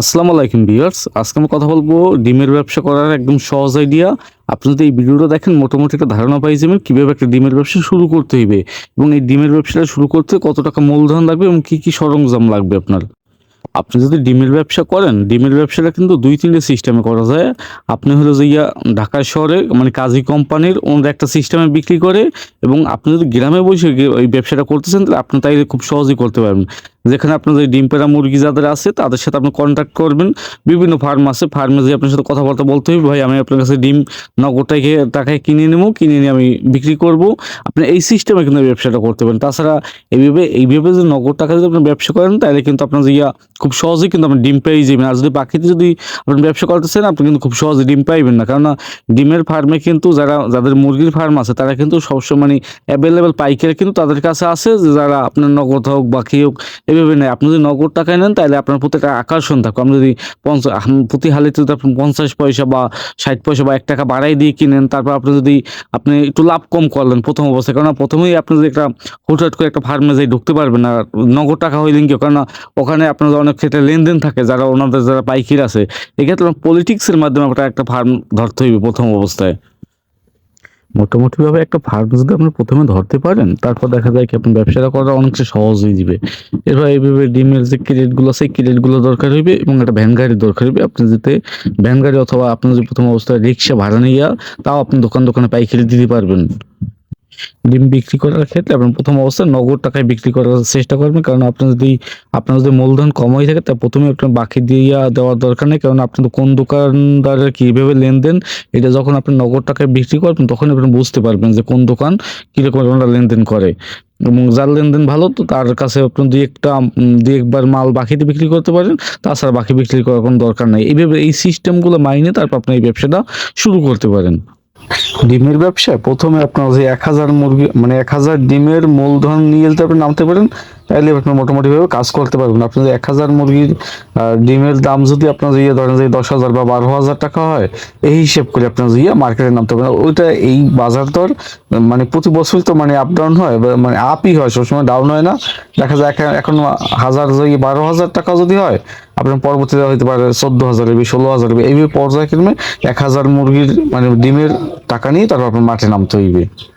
আসসালামু আলাইকুম ভিউয়ার্স, আজকে আমি কথা বলব ডিমের ব্যবসা করার একদম সহজ আইডিয়া আপনি যদি এই ভিডিওটা দেখেন, মোটামুটি একটা ধারণা পাই যাবেন কীভাবে একটা ডিমের ব্যবসা শুরু করতে হইবে এবং এই ডিমের ব্যবসাটা শুরু করতে কত টাকা মূলধন লাগবে এবং কী কী সরঞ্জাম লাগবে আপনার? আপনি যদি ডিমের ব্যবসা করেন, ডিমের ব্যবসাটা কিন্তু দুই তিনটে সিস্টেমে করা যায়। আপনি হলো যে ইয়া ঢাকা শহরে মানে কাজী কোম্পানির ওনার একটা সিস্টেমে বিক্রি করে এবং আপনি যদি গ্রামে বসে ওই ব্যবসাটা করতেছেন, তাহলে আপনি তাই খুব সহজেই করতে পারবেন। যেখানে আপনার যে ডিম পেড়া মুরগি যাদের আছে, তাদের সাথে আপনি কন্ট্যাক্ট করবেন। বিভিন্ন ফার্ম আছে ফার্মে যে আপনার সাথে কথাবার্তা বলতে হবে ভাই, আমি আপনার কাছে ডিম নগদ টাকায় টাকায় কিনে নেব, কিনে নিয়ে আমি বিক্রি করব। আপনি এই সিস্টেমে কিন্তু ব্যবসাটা করতে পারেন। তাছাড়া এইভাবে এইভাবে যদি নগদ টাকা যদি আপনি ব্যবসা করেন তাহলে কিন্তু আপনার যে ইয়া খুব সহজেই কিন্তু আপনি ডিম পেয়ে যাবেন। আর যদি পাখিতে যদি আপনি ব্যবসা করতেছেন, আপনি কিন্তু খুব সহজে ডিম পাইবেন না। কারণ ডিমের ফার্মে কিন্তু যারা, যাদের মুরগির ফার্ম আছে, তারা কিন্তু সবসময় মানে অ্যাভেলেবেল পাইকারি কিন্তু তাদের কাছে আছে যে যারা আপনার নগদ হোক, বাকি হোক, এভাবে নেয়। আপনি যদি নগদ টাকায় নেন, তাহলে আপনার প্রতি একটা আকর্ষণ থাকবে আপনি যদি পঞ্চাশ প্রতি হালিতে যদি আপনি পঞ্চাশ পয়সা বা ষাট পয়সা বা এক টাকা বাড়াই দিয়ে কিনেন, তারপর আপনি যদি, আপনি একটু লাভ কম করলেন প্রথম অবস্থায়। কারণ প্রথমেই আপনি যদি একটা হুটহাট করে একটা ফার্মে যাই ঢুকতে পারবেন না নগদ টাকা হইলেন কি কারণ ওখানে আপনার অনেক ক্ষেত্রে লেনদেন থাকে, যারা ওনাদের যারা পাইকির আছে, এক্ষেত্রে পলিটিক্সের মাধ্যমে আপনার একটা ফার্ম ধরতে হইবে প্রথম অবস্থায়। মোটামুটিভাবে একটা ফার্ম যদি আপনি প্রথমে ধরতে পারেন, তারপর দেখা যায় কি আপনার ব্যবসাটা করা অনেকটা সহজ হয়ে যাবে। এবার এইভাবে ডিমের যে ক্রেডিটগুলো আছে ক্রেডিটগুলো দরকার হইবে এবং একটা ভ্যান গাড়ি দরকার হইবে। আপনি যেতে ভ্যান গাড়ি অথবা আপনি যদি প্রথম অবস্থায় রিক্সা ভাড়া নিয়ে, তাও আপনি দোকান দোকানে পাইকারি দিতে পারবেন। ডিম বিক্রি করার ক্ষেত্রে আপনি প্রথম অবস্থায় নগদ টাকায় বিক্রি করার চেষ্টা করবেন। কারণ আপনার যদি আপনার যদি মূলধন কম হয়ে থাকে, তা প্রথমে আপনার বাকি দিয়ে দেওয়ার দরকার নেই। কারণ আপনি কোন দোকানদারের কীভাবে লেনদেন, এটা যখন আপনি নগদ টাকায় বিক্রি করবেন, তখন আপনি বুঝতে পারবেন যে কোন দোকান কীরকম ওনারা লেনদেন করে। এবং যার লেনদেন ভালো, তো তার কাছে আপনি দুই একটা দুই একবার মাল বাকিতে বিক্রি করতে পারেন। তাছাড়া বাকি বিক্রি করার কোনো দরকার নেই। এইভাবে এই সিস্টেমগুলো মাইনে তারপর আপনি এই ব্যবসাটা শুরু করতে পারেন। ডিমের ব্যবসা প্রথমে আপনার যে এক হাজার মুরগি মানে এক হাজার ডিমের মূলধন নিয়ে যদি আপনি নামতে পারেন তাহলে আপনি মোটামুটিভাবে কাজ করতে পারবেন। আপনি এক হাজার মুরগির ডিমের দাম যদি আপনার ইয়ে ধরেন যে দশ হাজার বা বারো হাজার টাকা হয়, এই হিসেব করে আপনার ইয়ে মার্কেটে নামতে পারেন। ওইটা এই বাজার দর মানে প্রতি বছর তো মানে আপ ডাউন হয় মানে আপই হয়, সবসময় ডাউন হয় না। দেখা যায় এখন- হাজার যদি বারো হাজার টাকা যদি হয়, আপনার পরবর্তীতে হইতে পারে চোদ্দ হাজার এবি ষোলো হাজার এবি এইভাবে পর্যায়ক্রমে এক হাজার মুরগির মানে ডিমের টাকা নিয়ে তারপর আপনার মাঠে নামতে হইবে।